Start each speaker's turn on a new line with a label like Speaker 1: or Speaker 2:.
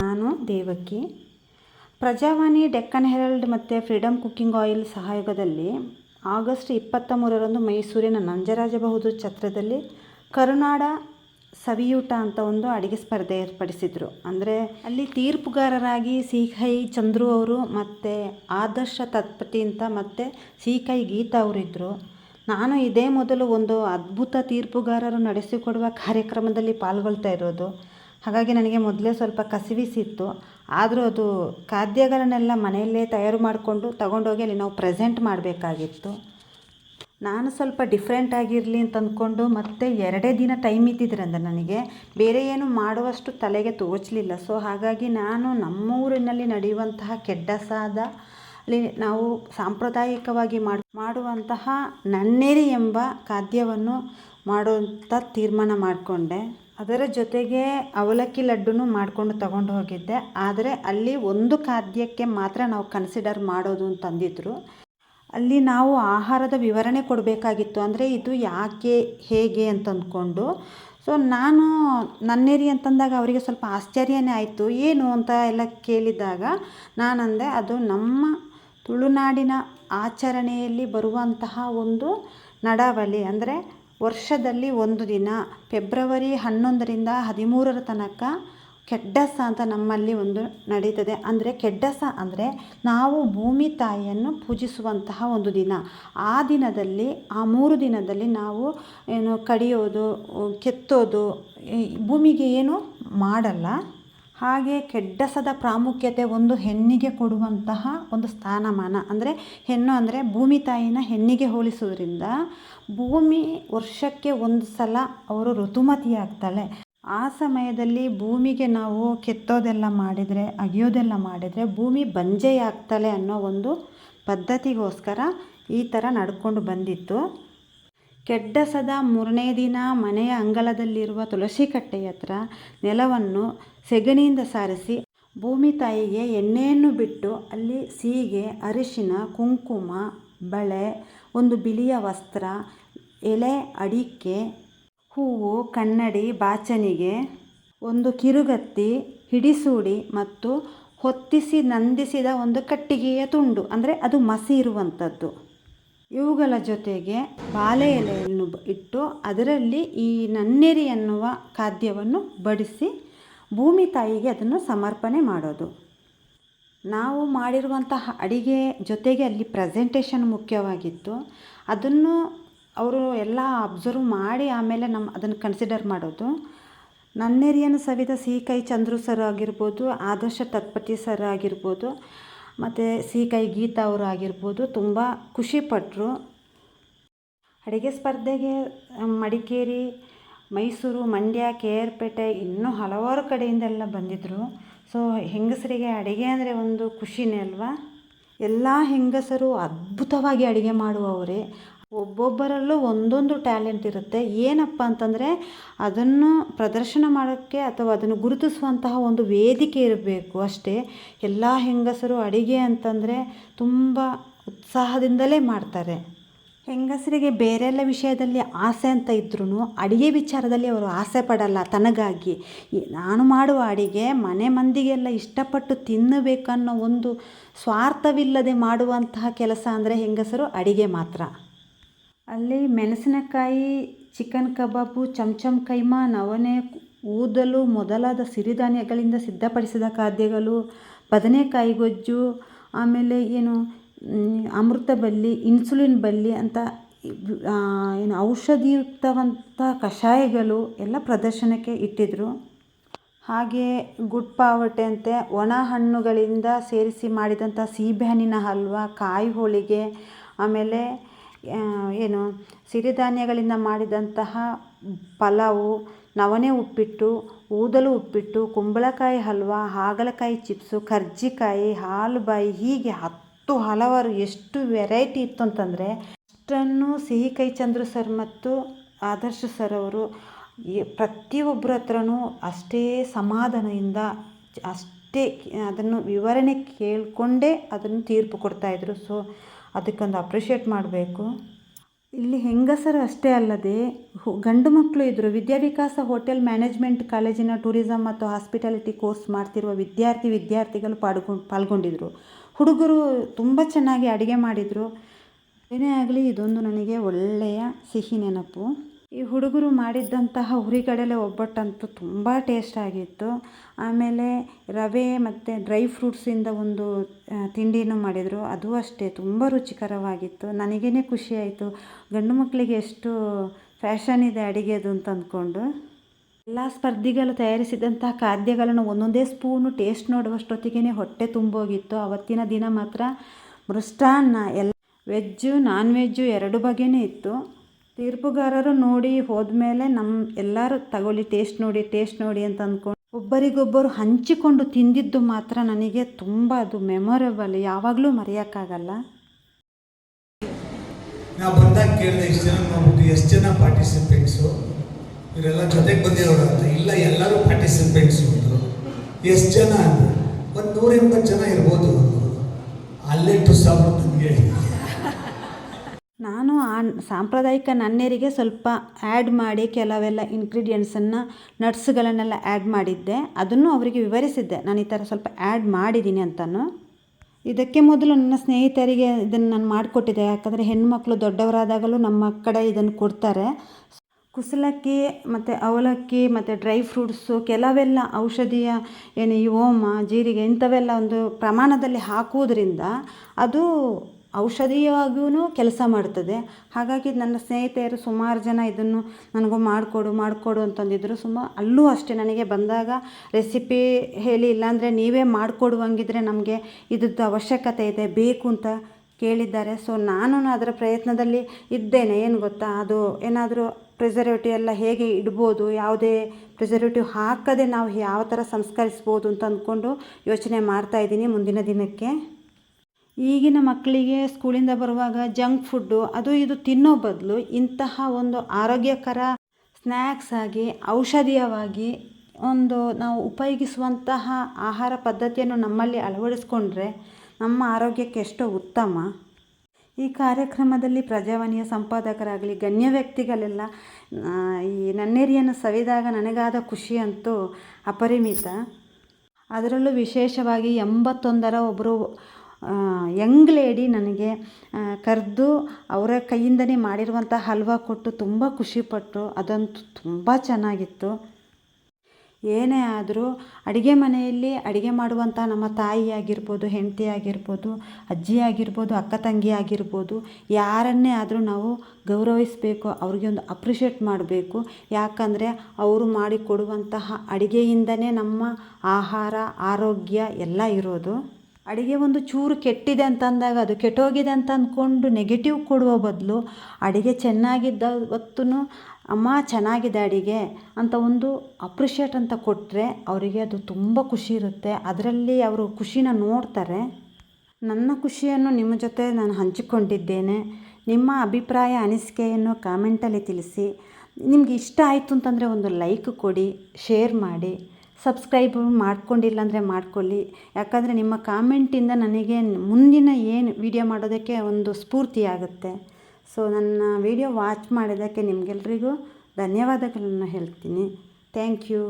Speaker 1: ನಾನು ದೇವಕಿ. ಪ್ರಜಾವಾಣಿ ಡೆಕ್ಕನ್ ಹೆರಲ್ಡ್ ಮತ್ತು Freedom cooking oil ಸಹಯೋಗದಲ್ಲಿ ಆಗಸ್ಟ್ ಇಪ್ಪತ್ತ ಮೂರರಂದು ಮೈಸೂರಿನ ನಂಜರಾಜ ಛತ್ರದಲ್ಲಿ ಕರುನಾಡ ಸವಿಯೂಟ ಅಂತ ಒಂದು ಅಡುಗೆ ಸ್ಪರ್ಧೆ ಏರ್ಪಡಿಸಿದರು. ಅಂದರೆ ಅಲ್ಲಿ ತೀರ್ಪುಗಾರರಾಗಿ ಸಿಖೈ ಚಂದ್ರು ಅವರು ಮತ್ತು ಆದರ್ಶ ತತ್ಪತಿ ಅಂತ ಮತ್ತು ಸಿಖೈ ಗೀತಾ ಅವರಿದ್ದರು ನಾನು ಇದೇ ಮೊದಲು ಒಂದು ಅದ್ಭುತ ತೀರ್ಪುಗಾರರು ನಡೆಸಿಕೊಡುವ ಕಾರ್ಯಕ್ರಮದಲ್ಲಿ ಪಾಲ್ಗೊಳ್ತಾ ಇರೋದು. ಹಾಗಾಗಿ ನನಗೆ ಮೊದಲೇ ಸ್ವಲ್ಪ ಕಸಿವಿಸಿತ್ತು ಆದರೂ ಅದು ಖಾದ್ಯಗಳನ್ನೆಲ್ಲ ಮನೆಯಲ್ಲೇ ತಯಾರು ಮಾಡಿಕೊಂಡು ತಗೊಂಡೋಗಿ ಅಲ್ಲಿ ನಾವು ಪ್ರೆಸೆಂಟ್ ಮಾಡಬೇಕಾಗಿತ್ತು. ನಾನು ಸ್ವಲ್ಪ ಡಿಫ್ರೆಂಟ್ ಆಗಿರಲಿ ಅಂತ ಅಂದ್ಕೊಂಡು ಮತ್ತೆ ಎರಡೇ ದಿನ ಟೈಮ್ ಇದ್ದಿದ್ರಿಂದ ನನಗೆ ಬೇರೆ ಏನು ಮಾಡುವಷ್ಟು ತಲೆಗೆ ತೋಚಲಿಲ್ಲ. ಸೊ, ಹಾಗಾಗಿ ನಾನು ನಮ್ಮೂರಿನಲ್ಲಿ ನಡೆಯುವಂತಹ ಕೆಡ್ಡಸಾದ ಅಲ್ಲಿ ನಾವು ಸಾಂಪ್ರದಾಯಿಕವಾಗಿ ಮಾಡಿ, ಮಾಡುವಂತಹ ನನ್ನೇರಿ ಎಂಬ ಖಾದ್ಯವನ್ನು ಮಾಡುವಂಥ ತೀರ್ಮಾನ ಮಾಡಿಕೊಂಡೆ. ಅದರ ಜೊತೆಗೆ ಅವಲಕ್ಕಿ ಲಡ್ಡೂ ಮಾಡಿಕೊಂಡು ತಗೊಂಡು ಹೋಗಿದ್ದೆ. ಆದರೆ ಅಲ್ಲಿ ಒಂದು ಖಾದ್ಯಕ್ಕೆ ಮಾತ್ರ ನಾವು ಕನ್ಸಿಡರ್ ಮಾಡೋದು ಅಂತಂದಿದ್ರು ಅಲ್ಲಿ ನಾವು ಆಹಾರದ ವಿವರಣೆ ಕೊಡಬೇಕಾಗಿತ್ತು. ಅಂದರೆ ಇದು ಯಾಕೆ, ಹೇಗೆ ಅಂತ ಅಂದ್ಕೊಂಡು. ಸೊ ನಾನು ನನ್ನೇರಿ ಅಂತಂದಾಗ ಅವರಿಗೆ ಸ್ವಲ್ಪ ಆಶ್ಚರ್ಯನೇ ಆಯಿತು. ಏನು ಅಂತ ಎಲ್ಲ ಕೇಳಿದಾಗ ನಾನಂದೆ, ಅದು ನಮ್ಮ ತುಳುನಾಡಿನ ಆಚರಣೆಯಲ್ಲಿ ಬರುವಂತಹ ಒಂದು ನಡಾವಳಿ. ಅಂದರೆ ವರ್ಷದಲ್ಲಿ ಒಂದು ದಿನ, ಫೆಬ್ರವರಿ ಹನ್ನೊಂದರಿಂದ ಹದಿಮೂರರ ತನಕ ಕೆಡ್ಡಸ ಅಂತ ನಮ್ಮಲ್ಲಿ ಒಂದು ನಡೀತದೆ. ಅಂದರೆ ಕೆಡ್ಡಸ ಅಂದರೆ ನಾವು ಭೂಮಿ ತಾಯಿಯನ್ನು ಪೂಜಿಸುವಂತಹ ಒಂದು ದಿನ. ಆ ದಿನದಲ್ಲಿ, ಆ ಮೂರು ದಿನದಲ್ಲಿ ನಾವು ಏನು ಕಡಿಯೋದು, ಕೆತ್ತೋದು ಭೂಮಿಗೆ ಏನು ಮಾಡಲ್ಲ. ಹಾಗೆ ಕೆಡ್ಡಸದ ಪ್ರಾಮುಖ್ಯತೆ ಒಂದು ಹೆಣ್ಣಿಗೆ ಕೊಡುವಂತಹ ಒಂದು ಸ್ಥಾನಮಾನ. ಅಂದರೆ ಹೆಣ್ಣು ಅಂದರೆ ಭೂಮಿ ತಾಯಿನ ಹೆಣ್ಣಿಗೆ ಹೋಲಿಸೋದ್ರಿಂದ ಭೂಮಿ ವರ್ಷಕ್ಕೆ ಒಂದು ಸಲ ಅವರು ಋತುಮತಿಯಾಗ್ತಾಳೆ. ಆ ಸಮಯದಲ್ಲಿ ಭೂಮಿಗೆ ನಾವು ಕೆತ್ತೋದೆಲ್ಲ ಮಾಡಿದರೆ, ಅಗಿಯೋದೆಲ್ಲ ಮಾಡಿದರೆ ಭೂಮಿ ಬಂಜೆಯಾಗ್ತಾಳೆ ಅನ್ನೋ ಒಂದು ಪದ್ಧತಿಗೋಸ್ಕರ ಈ ಥರ ನಡ್ಕೊಂಡು ಬಂದಿತ್ತು. ಕೆಡ್ಡಸದ ಮೂರನೇ ದಿನ ಮನೆಯ ಅಂಗಳದಲ್ಲಿರುವ ತುಳಸಿ ಕಟ್ಟೆಯ ಹತ್ರ ನೆಲವನ್ನು ಸೆಗಣಿಯಿಂದ ಸಾರಿಸಿ ಭೂಮಿ ತಾಯಿಗೆ ಎಣ್ಣೆಯನ್ನು ಬಿಟ್ಟು ಅಲ್ಲಿ ಸೀಗೆ, ಅರಿಶಿನ, ಕುಂಕುಮ, ಬಳೆ, ಒಂದು ಬಿಳಿಯ ವಸ್ತ್ರ, ಎಲೆ, ಅಡಿಕೆ, ಹೂವು, ಕನ್ನಡಿ ಬಾಚನಿಗೆ ಒಂದು ಕಿರುಗತ್ತಿ, ಹಿಡಿಸೂಡಿ ಮತ್ತು ಹೊತ್ತಿಸಿ ನಂದಿಸಿದ ಒಂದು ಕಟ್ಟಿಗೆಯ ತುಂಡು. ಅಂದರೆ ಅದು ಮಸಿ ಇರುವಂಥದ್ದು. ಇವುಗಳ ಜೊತೆಗೆ ಬಾಳೆ ಎಲೆಯನ್ನು ಇಟ್ಟು ಅದರಲ್ಲಿ ಈ ನನ್ನೆರಿ ಎನ್ನುವ ಖಾದ್ಯವನ್ನು ಬಡಿಸಿ ಭೂಮಿ ತಾಯಿಗೆ ಅದನ್ನು ಸಮರ್ಪಣೆ ಮಾಡೋದು. ನಾವು ಮಾಡಿರುವಂತಹ ಅಡಿಗೆ ಜೊತೆಗೆ ಅಲ್ಲಿ ಪ್ರೆಸೆಂಟೇಷನ್ ಮುಖ್ಯವಾಗಿತ್ತು. ಅದನ್ನು ಅವರು ಎಲ್ಲ ಅಬ್ಸರ್ವ್ ಮಾಡಿ ಆಮೇಲೆ ನಮ್ಮ ಅದನ್ನು ಕನ್ಸಿಡರ್ ಮಾಡೋದು. ನನ್ನೆರಿಯನ್ನು ಸವಿದ ಸಿಕೈ ಚಂದ್ರು ಸರ್ ಆಗಿರ್ಬೋದು, ಆದರ್ಶ ತತ್ಪತಿ ಸರ್ ಆಗಿರ್ಬೋದು ಮತ್ತು ಸೀಕೈ ಗೀತಾ ಅವರು ಆಗಿರ್ಬೋದು ತುಂಬ ಖುಷಿಪಟ್ಟರು ಅಡುಗೆ ಸ್ಪರ್ಧೆಗೆ ಮಡಿಕೇರಿ, ಮೈಸೂರು, ಮಂಡ್ಯ ಕೆ ಆರ್ ಪೇಟೆ ಇನ್ನೂ ಹಲವಾರು ಕಡೆಯಿಂದೆಲ್ಲ ಬಂದಿದ್ದರು ಸೊ ಹೆಂಗಸರಿಗೆ ಅಡುಗೆ ಅಂದರೆ ಒಂದು ಖುಷಿನೇ ಅಲ್ವಾ? ಎಲ್ಲ ಹೆಂಗಸರು ಅದ್ಭುತವಾಗಿ ಅಡುಗೆ ಮಾಡುವವರೇ. ಒಬ್ಬೊಬ್ಬರಲ್ಲೂ ಒಂದೊಂದು ಟ್ಯಾಲೆಂಟ್ ಇರುತ್ತೆ. ಏನಪ್ಪ ಅಂತಂದರೆ ಅದನ್ನು ಪ್ರದರ್ಶನ ಮಾಡೋಕ್ಕೆ ಅಥವಾ ಅದನ್ನು ಗುರುತಿಸುವಂತಹ ಒಂದು ವೇದಿಕೆ ಇರಬೇಕು ಅಷ್ಟೇ. ಎಲ್ಲ ಹೆಂಗಸರು ಅಡುಗೆ ಅಂತಂದರೆ ತುಂಬ ಉತ್ಸಾಹದಿಂದಲೇ ಮಾಡ್ತಾರೆ. ಹೆಂಗಸರಿಗೆ ಬೇರೆಲ್ಲ ವಿಷಯದಲ್ಲಿ ಆಸೆ ಅಂತ ಇದ್ರೂ ಅಡುಗೆ ವಿಚಾರದಲ್ಲಿ ಅವರು ಆಸೆ ಪಡಲ್ಲ ತನಗಾಗಿ. ನಾನು ಮಾಡುವ ಅಡುಗೆ ಮನೆ ಮಂದಿಗೆಲ್ಲ ಇಷ್ಟಪಟ್ಟು ತಿನ್ನಬೇಕನ್ನೋ ಒಂದು ಸ್ವಾರ್ಥವಿಲ್ಲದೆ ಮಾಡುವಂತಹ ಕೆಲಸ ಅಂದರೆ ಹೆಂಗಸರು ಅಡುಗೆ ಮಾತ್ರ. ಅಲ್ಲಿ ಮೆಣಸಿನಕಾಯಿ, ಚಿಕನ್ ಕಬಾಬು ಚಮಚಮ್ ಕೈಮಾ, ನವಣೆ, ಊದಲು ಮೊದಲಾದ ಸಿರಿಧಾನ್ಯಗಳಿಂದ ಸಿದ್ಧಪಡಿಸಿದ ಖಾದ್ಯಗಳು, ಬದನೆಕಾಯಿ ಗೊಜ್ಜು, ಆಮೇಲೆ ಏನು ಅಮೃತ ಬಲ್ಲಿ ಇನ್ಸುಲಿನ್ ಬಳ್ಳಿ ಅಂತ ಏನು ಔಷಧಿಯುಕ್ತವಂಥ ಕಷಾಯಗಳು ಎಲ್ಲ ಪ್ರದರ್ಶನಕ್ಕೆ ಇಟ್ಟಿದ್ದರು ಹಾಗೆ ಗುಡ್ ಪಾವಟೆ ಅಂತೆ ಒಣ ಹಣ್ಣುಗಳಿಂದ ಸೇರಿಸಿ ಮಾಡಿದಂಥ ಸೀಬೆಹಣ್ಣಿನ ಹಲ್ವ, ಕಾಯಿ ಹೋಳಿಗೆ, ಆಮೇಲೆ ಏನು ಸಿರಿಧಾನ್ಯಗಳಿಂದ ಮಾಡಿದಂತಹ ಪಲಾವು, ನವಣೆ ಉಪ್ಪಿಟ್ಟು, ಊದಲು ಉಪ್ಪಿಟ್ಟು, ಕುಂಬಳಕಾಯಿ ಹಲ್ವ, ಹಾಗಲಕಾಯಿ ಚಿಪ್ಸು, ಕರ್ಜಿಕಾಯಿ, ಹಾಲುಬಾಯಿ, ಹೀಗೆ ಹತ್ತು ಹಲವಾರು ಎಷ್ಟು ವೆರೈಟಿ ಇತ್ತು ಅಂತಂದರೆ ಅಷ್ಟನ್ನು ಸಿಹಿ ಕೈ ಚಂದ್ರು ಸರ್ ಮತ್ತು ಆದರ್ಶ ಸರ್ ಅವರು ಪ್ರತಿಯೊಬ್ಬರ ಹತ್ರನೂ ಅಷ್ಟೇ ಸಮಾಧಾನದಿಂದ ಅಷ್ಟೇ ಅದನ್ನು ವಿವರಣೆ ಕೇಳಿಕೊಂಡೇ ಅದನ್ನು ತೀರ್ಪು ಕೊಡ್ತಾಯಿದ್ರು ಸೊ ಅದಕ್ಕೊಂದು ಅಪ್ರಿಷಿಯೇಟ್ ಮಾಡಬೇಕು. ಇಲ್ಲಿ ಹೆಂಗಸರು ಅಷ್ಟೇ ಅಲ್ಲದೆ ಗಂಡು ಮಕ್ಕಳು ಇದ್ದರು ವಿದ್ಯಾವಿಕಾಸ ಹೋಟೆಲ್ ಮ್ಯಾನೇಜ್ಮೆಂಟ್ ಕಾಲೇಜಿನ ಟೂರಿಸಂ ಮತ್ತು ಹಾಸ್ಪಿಟಾಲಿಟಿ ಕೋರ್ಸ್ ಮಾಡ್ತಿರುವ ವಿದ್ಯಾರ್ಥಿ ವಿದ್ಯಾರ್ಥಿಗಳು ಪಾಡ್ಕೊಂಡು ಪಾಲ್ಗೊಂಡಿದ್ದರು ಹುಡುಗರು ತುಂಬ ಚೆನ್ನಾಗಿ ಅಡುಗೆ ಮಾಡಿದರು. ಏನೇ ಆಗಲಿ ಇದೊಂದು ನನಗೆ ಒಳ್ಳೆಯ ಸಿಹಿ ನೆನಪು. ಈ ಹುಡುಗರು ಮಾಡಿದ್ದಂತಹ ಹುರಿಗಡಲೆ ಒಬ್ಬಟ್ಟಂತೂ ತುಂಬ ಟೇಸ್ಟ್ ಆಗಿತ್ತು. ಆಮೇಲೆ ರವೆ ಮತ್ತು ಡ್ರೈ ಫ್ರೂಟ್ಸಿಂದ ಒಂದು ತಿಂಡಿನೂ ಮಾಡಿದರು. ಅದು ಅಷ್ಟೇ, ತುಂಬ ರುಚಿಕರವಾಗಿತ್ತು. ನನಗೇ ಖುಷಿಯಾಯಿತು ಗಂಡು ಮಕ್ಕಳಿಗೆ ಎಷ್ಟು ಫ್ಯಾಷನ್ ಇದೆ ಅಡುಗೆದು ಅಂತ ಅಂದ್ಕೊಂಡು. ಎಲ್ಲ ಸ್ಪರ್ಧಿಗಳು ತಯಾರಿಸಿದಂತಹ ಖಾದ್ಯಗಳನ್ನು ಒಂದೊಂದೇ ಸ್ಪೂನು ಟೇಸ್ಟ್ ನೋಡುವಷ್ಟೊತ್ತಿಗೆ ಹೊಟ್ಟೆ ತುಂಬೋಗಿತ್ತು. ಅವತ್ತಿನ ದಿನ ಮಾತ್ರ ಮೃಷ್ಟಾನ್ನ ಎಲ್ಲ ವೆಜ್ಜು ನಾನ್ ವೆಜ್ಜು ಎರಡು ಬಗೆಯೇ ಇತ್ತು. ತೀರ್ಪುಗಾರರು ನೋಡಿ ಹೋದ್ಮೇಲೆ ನಮ್ಮ ಎಲ್ಲರೂ ತಗೊಳ್ಳಿ, ಟೇಸ್ಟ್ ನೋಡಿ ಟೇಸ್ಟ್ ನೋಡಿ ಅಂತ ಅಂದ್ಕೊಂಡು ಒಬ್ಬರಿಗೊಬ್ಬರು ಹಂಚಿಕೊಂಡು ತಿಂದಿದ್ದು ಮಾತ್ರ ನನಗೆ ತುಂಬ ಅದು ಮೆಮೊರೇಬಲ್, ಯಾವಾಗಲೂ ಮರೆಯೋಕ್ಕಾಗಲ್ಲ.
Speaker 2: ನಾವು ಬಂದಾಗ ಕೇಳಿದೆ ಎಷ್ಟು ಜನ ನೋಡ್ಬಿಟ್ಟು ಎಷ್ಟು ಜನ ಪಾರ್ಟಿಸಿಪೆಂಟ್ಸು ಇವರೆಲ್ಲ ಜೊತೆಗೆ ಬಂದಿರೋರು ಅಂತ. ಇಲ್ಲ, ಎಲ್ಲರೂ ಪಾರ್ಟಿಸಿಪೆಂಟ್ಸು ಅಂದರು. ಎಷ್ಟು ಜನ? ಅಂದರು. ಒಂದು ನೂರ ಎಂಬತ್ತು ಜನ ಇರ್ಬೋದು. ಅಲ್ಲೇ ಟು ಸಾವಿರ ನನಗೆ
Speaker 1: ಸಾಂಪ್ರದಾಯಿಕ ನನ್ನೇರಿಗೆ ಸ್ವಲ್ಪ ಆ್ಯಡ್ ಮಾಡಿ ಕೆಲವೆಲ್ಲ ಇನ್ಗ್ರೀಡಿಯೆಂಟ್ಸನ್ನು ನಟ್ಸ್ಗಳನ್ನೆಲ್ಲ ಆ್ಯಡ್ ಮಾಡಿದ್ದೆ. ಅದನ್ನು ಅವರಿಗೆ ವಿವರಿಸಿದ್ದೆ. ನಾನು ಈ ಥರ ಸ್ವಲ್ಪ ಆ್ಯಡ್ ಮಾಡಿದ್ದೀನಿ ಅಂತಲೂ ಇದಕ್ಕೆ ಮೊದಲು ನನ್ನ ಸ್ನೇಹಿತರಿಗೆ ಇದನ್ನು ನಾನು ಮಾಡಿಕೊಟ್ಟಿದ್ದೆ. ಯಾಕಂದರೆ ಹೆಣ್ಮಕ್ಳು ದೊಡ್ಡವರಾದಾಗಲೂ ನಮ್ಮ ಕಡೆ ಇದನ್ನು ಕೊಡ್ತಾರೆ. ಕುಸಲಕ್ಕಿ ಮತ್ತು ಅವಲಕ್ಕಿ ಮತ್ತು ಡ್ರೈ ಫ್ರೂಟ್ಸು ಕೆಲವೆಲ್ಲ ಔಷಧೀಯ ಏನು ಈ ಓಮ, ಜೀರಿಗೆ ಇಂಥವೆಲ್ಲ ಒಂದು ಪ್ರಮಾಣದಲ್ಲಿ ಹಾಕುವುದರಿಂದ ಅದು ಔಷಧೀಯವಾಗಿಯೂ ಕೆಲಸ ಮಾಡ್ತದೆ. ಹಾಗಾಗಿ ನನ್ನ ಸ್ನೇಹಿತೆಯರು ಸುಮಾರು ಜನ ಇದನ್ನು ನನಗೂ ಮಾಡಿಕೊಡು ಮಾಡಿಕೊಡು ಅಂತಂದಿದ್ರು. ಸುಮಾ ಅಲ್ಲೂ ಅಷ್ಟೇ ನನಗೆ ಬಂದಾಗ ರೆಸಿಪಿ ಹೇಳಿ, ಇಲ್ಲಾಂದರೆ ನೀವೇ ಮಾಡಿಕೊಡುವಂಗಿದ್ರೆ ನಮಗೆ ಇದ್ರದ್ದು ಅವಶ್ಯಕತೆ ಇದೆ, ಬೇಕು ಅಂತ ಕೇಳಿದ್ದಾರೆ. ಸೊ ನಾನು ಅದರ ಪ್ರಯತ್ನದಲ್ಲಿ ಇದ್ದೇನೆ. ಏನು ಗೊತ್ತಾ? ಅದು ಏನಾದರೂ ಪ್ರಿಸರ್ವೇಟಿವ್ ಎಲ್ಲ ಹೇಗೆ ಇಡ್ಬೋದು, ಯಾವುದೇ ಪ್ರಿಸರ್ವೇಟಿವ್ ಹಾಕದೆ ನಾವು ಯಾವ ಥರ ಸಂಸ್ಕರಿಸ್ಬೋದು ಅಂತ ಅಂದ್ಕೊಂಡು ಯೋಚನೆ ಮಾಡ್ತಾ ಇದ್ದೀನಿ ಮುಂದಿನ ದಿನಕ್ಕೆ. ಈಗಿನ ಮಕ್ಕಳಿಗೆ ಸ್ಕೂಲಿಂದ ಬರುವಾಗ ಜಂಕ್ ಫುಡ್ಡು, ಅದು ಇದು ತಿನ್ನೋ ಬದಲು ಇಂತಹ ಒಂದು ಆರೋಗ್ಯಕರ ಸ್ನ್ಯಾಕ್ಸ್ ಆಗಿ, ಔಷಧೀಯವಾಗಿ ಒಂದು ನಾವು ಉಪಯೋಗಿಸುವಂತಹ ಆಹಾರ ಪದ್ಧತಿಯನ್ನು ನಮ್ಮಲ್ಲಿ ಅಳವಡಿಸ್ಕೊಂಡ್ರೆ ನಮ್ಮ ಆರೋಗ್ಯಕ್ಕೆ ಎಷ್ಟೋ ಉತ್ತಮ. ಈ ಕಾರ್ಯಕ್ರಮದಲ್ಲಿ ಪ್ರಜಾವಾಣಿಯ ಸಂಪಾದಕರಾಗಲಿ, ಗಣ್ಯ ವ್ಯಕ್ತಿಗಳೆಲ್ಲ ಈ ನನ್ನೇರಿಯನ್ನು ಸವಿದಾಗ ನನಗಾದ ಖುಷಿಯಂತೂ ಅಪರಿಮಿತ. ಅದರಲ್ಲೂ ವಿಶೇಷವಾಗಿ ಎಂಬತ್ತೊಂದರ ಒಬ್ಬರು ಯಂಗ್ ಲೇಡಿ ನನಗೆ ಕರೆದು ಅವರ ಕೈಯಿಂದನೇ ಮಾಡಿರುವಂಥ ಹಲ್ವ ಕೊಟ್ಟು ತುಂಬ ಖುಷಿಪಟ್ಟರು ಅದಂತೂ ತುಂಬ ಚೆನ್ನಾಗಿತ್ತು. ಏನೇ ಆದರೂ ಅಡುಗೆ ಮನೆಯಲ್ಲಿ ಅಡುಗೆ ಮಾಡುವಂಥ ನಮ್ಮ ತಾಯಿ ಆಗಿರ್ಬೋದು, ಹೆಂಡತಿ ಆಗಿರ್ಬೋದು, ಅಜ್ಜಿ ಆಗಿರ್ಬೋದು, ಅಕ್ಕ ತಂಗಿ ಆಗಿರ್ಬೋದು, ಯಾರನ್ನೇ ಆದರೂ ನಾವು ಗೌರವಿಸಬೇಕು, ಅವ್ರಿಗೆ ಒಂದು ಅಪ್ರಿಷಿಯೇಟ್ ಮಾಡಬೇಕು. ಯಾಕಂದರೆ ಅವರು ಮಾಡಿಕೊಡುವಂತಹ ಅಡುಗೆಯಿಂದನೇ ನಮ್ಮ ಆಹಾರ, ಆರೋಗ್ಯ ಎಲ್ಲ ಇರೋದು. ಅಡುಗೆ ಒಂದು ಚೂರು ಕೆಟ್ಟಿದೆ ಅಂತ ಅಂದಾಗ ಅದು ಕೆಟ್ಟೋಗಿದೆ ಅಂತ ಅಂದ್ಕೊಂಡು ನೆಗೆಟಿವ್ ಕೊಡುವ ಬದಲು ಅಡುಗೆ ಚೆನ್ನಾಗಿದ್ದ ಹೊತ್ತು ಅಮ್ಮ, ಚೆನ್ನಾಗಿದೆ ಅಡುಗೆ ಅಂತ ಒಂದು ಅಪ್ರಿಷಿಯೇಟ್ ಅಂತ ಕೊಟ್ಟರೆ ಅವರಿಗೆ ಅದು ತುಂಬ ಖುಷಿ ಇರುತ್ತೆ. ಅದರಲ್ಲಿ ಅವರು ಖುಷಿನ ನೋಡ್ತಾರೆ. ನನ್ನ ಖುಷಿಯನ್ನು ನಿಮ್ಮ ಜೊತೆ ನಾನು ಹಂಚಿಕೊಂಡಿದ್ದೇನೆ. ನಿಮ್ಮ ಅಭಿಪ್ರಾಯ, ಅನಿಸಿಕೆಯನ್ನು ಕಾಮೆಂಟಲ್ಲಿ ತಿಳಿಸಿ. ನಿಮಗೆ ಇಷ್ಟ ಆಯಿತು ಅಂತಂದರೆ ಒಂದು ಲೈಕ್ ಕೊಡಿ ಶೇರ್ ಮಾಡಿ. ಸಬ್ಸ್ಕ್ರೈಬ್ ಮಾಡ್ಕೊಂಡಿಲ್ಲ ಅಂದರೆ ಮಾಡ್ಕೊಳ್ಳಿ. ಯಾಕಂದರೆ ನಿಮ್ಮ ಕಾಮೆಂಟಿಂದ ನನಗೆ ಮುಂದಿನ ಏನು ವಿಡಿಯೋ ಮಾಡೋದಕ್ಕೆ ಒಂದು ಸ್ಫೂರ್ತಿ ಆಗುತ್ತೆ. ಸೊ ನನ್ನ ವಿಡಿಯೋ ವಾಚ್ ಮಾಡಿದ್ದಕ್ಕೆ ನಿಮಗೆಲ್ರಿಗೂ ಧನ್ಯವಾದಗಳನ್ನು ಹೇಳ್ತೀನಿ. Thank you